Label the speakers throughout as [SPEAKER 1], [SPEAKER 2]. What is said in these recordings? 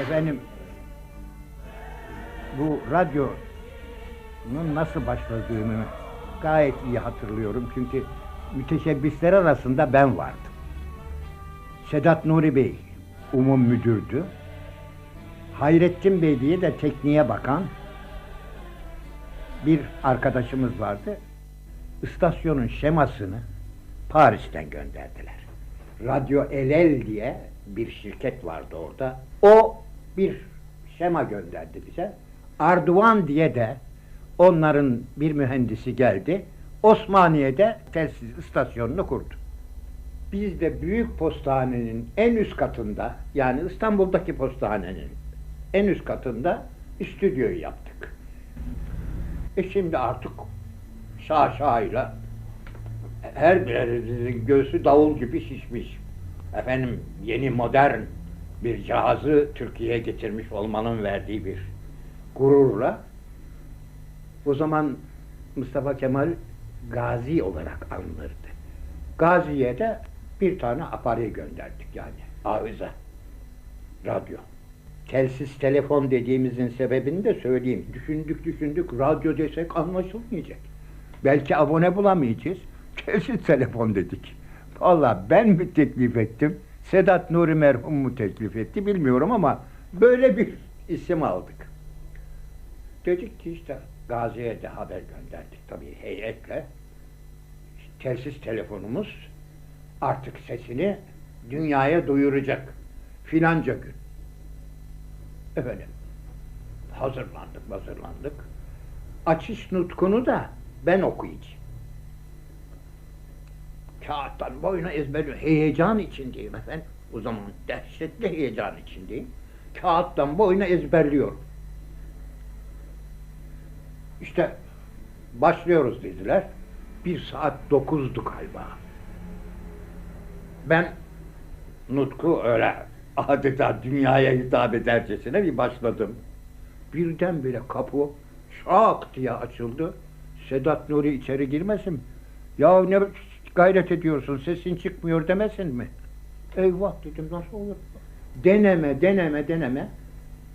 [SPEAKER 1] Efendim bu radyonun nasıl başladığını gayet iyi hatırlıyorum. Çünkü müteşebbisler arasında ben vardım. Sedat Nuri Bey umum müdürdü. Hayrettin Bey diye de tekniğe bakan bir arkadaşımız vardı. İstasyonun şemasını Paris'ten gönderdiler. Radyo Elel diye bir şirket vardı orada. O bir şema gönderdi bize. Arduan diye de onların bir mühendisi geldi. Osmaniye'de telsiz istasyonunu kurdu. Biz de büyük postanenin en üst katında yani İstanbul'daki postanenin en üst katında stüdyoyu yaptık. E şimdi artık şaşayla her birimizin göğsü davul gibi şişmiş. Efendim yeni modern bir cihazı Türkiye'ye getirmiş olmanın verdiği bir gururla o zaman Mustafa Kemal Gazi olarak anılırdı. Gazi'ye de bir tane aparey gönderdik yani arıza. Radyo. Telsiz telefon dediğimizin sebebini de söyleyeyim. Düşündük düşündük radyo desek anlaşılmayacak. Belki abone bulamayacağız. Telsiz telefon dedik. Valla ben mi teklif ettim? Sedat Nuri merhum mu teklif etti bilmiyorum ama böyle bir isim aldık. Dedik ki işte Gazi'ye de haber gönderdik tabii heyetle. Telsiz telefonumuz artık sesini dünyaya duyuracak filanca gün. Efendim hazırlandık hazırlandık. Açış nutkunu da ben okuyacağım. Kağıttan boyuna ezberliyorum. Heyecan içindeyim efendim. O zaman dehşetli heyecan içindeyim. Kağıttan boyuna ezberliyorum. İşte başlıyoruz dediler. Bir saat dokuzdu galiba. Ben Nutku öyle adeta dünyaya hitap edercesine bir başladım. Birdenbire kapı şak diye açıldı. Sedat Nuri içeri girmesin. Ya ne gayret ediyorsun sesin çıkmıyor demesin mi? Eyvah dedim nasıl olur? Deneme deneme deneme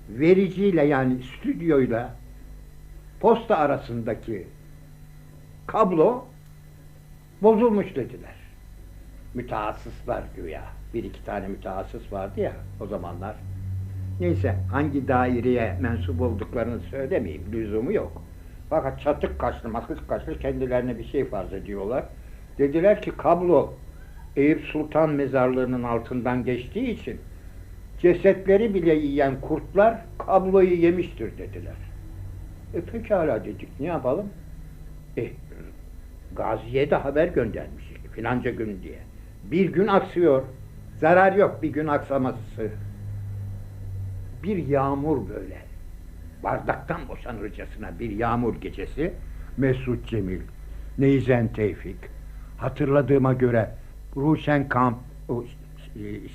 [SPEAKER 1] vericiyle yani stüdyoyla posta arasındaki kablo bozulmuş dediler. Mütehassıslar güya. Bir iki tane mütehassıs vardı ya o zamanlar. Neyse hangi daireye mensup olduklarını söylemeyeyim. Lüzumu yok. Fakat çatık kaşlı makık kaşlı kendilerine bir şey farz ediyorlar. Dediler ki kablo Eyüp Sultan mezarlığının altından geçtiği için cesetleri bile yiyen kurtlar kabloyu yemiştir dediler. E pekala dedik ne yapalım? E, Gazi'ye de haber göndermiş filanca gün diye. Bir gün aksıyor. Zarar yok bir gün aksaması. Bir yağmur böyle. Bardaktan boşanırcasına bir yağmur gecesi. Mesut Cemil, Neyzen Tevfik. Hatırladığıma göre Ruşen Kamp, o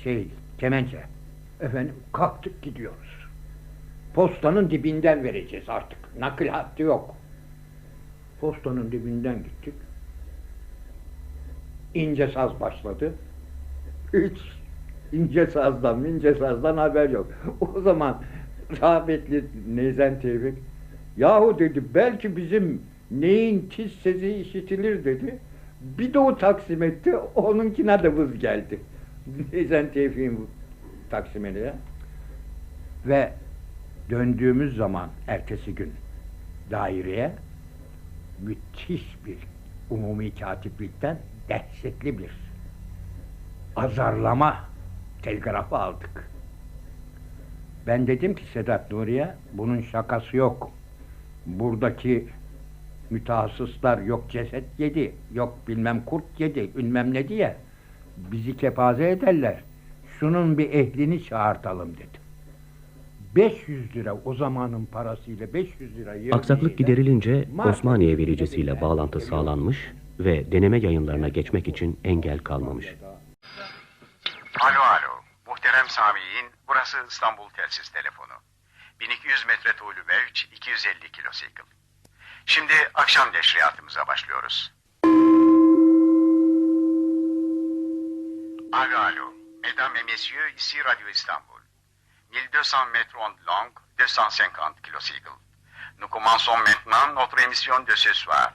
[SPEAKER 1] şey, Kemençe. Efendim kalktık gidiyoruz. Postanın dibinden vereceğiz artık. Nakil hattı yok. Postanın dibinden gittik. İnce saz başladı. Hiç ince sazdan, ince sazdan haber yok. O zaman rahmetli Neyzen Tevfik yahu dedi belki bizim neyin tiz sesi işitilir dedi. Bir de o taksim etti, onunkine de vız geldi. Neyzen Tevfik'in taksimine. Ve döndüğümüz zaman ertesi gün daireye müthiş bir umumi katiplikten dehşetli bir azarlama telgrafı aldık. Ben dedim ki Sedat Nuri'ye bunun şakası yok. Buradaki mütehassıslar yok ceset yedi, yok bilmem kurt yedi, bilmem ne diye bizi kepaze ederler. Şunun bir ehlini çağırtalım dedim. 500 lira o zamanın parasıyla 500 lira
[SPEAKER 2] Aksaklık giderilince Osmaniye vericisiyle bağlantı sağlanmış ve deneme yayınlarına geçmek için engel kalmamış.
[SPEAKER 3] Alo alo. Muhterem Sami'in burası İstanbul telsiz telefonu. 1200 metre tuğlu mevç 250 kilosikl. Şimdi akşam neşriyatımıza başlıyoruz. Allô. Mesdames et messieurs, ici Radio Istanbul. 1200 mètres ondes longues, 250 kilocycles. Nous commençons maintenant notre émission de ce soir.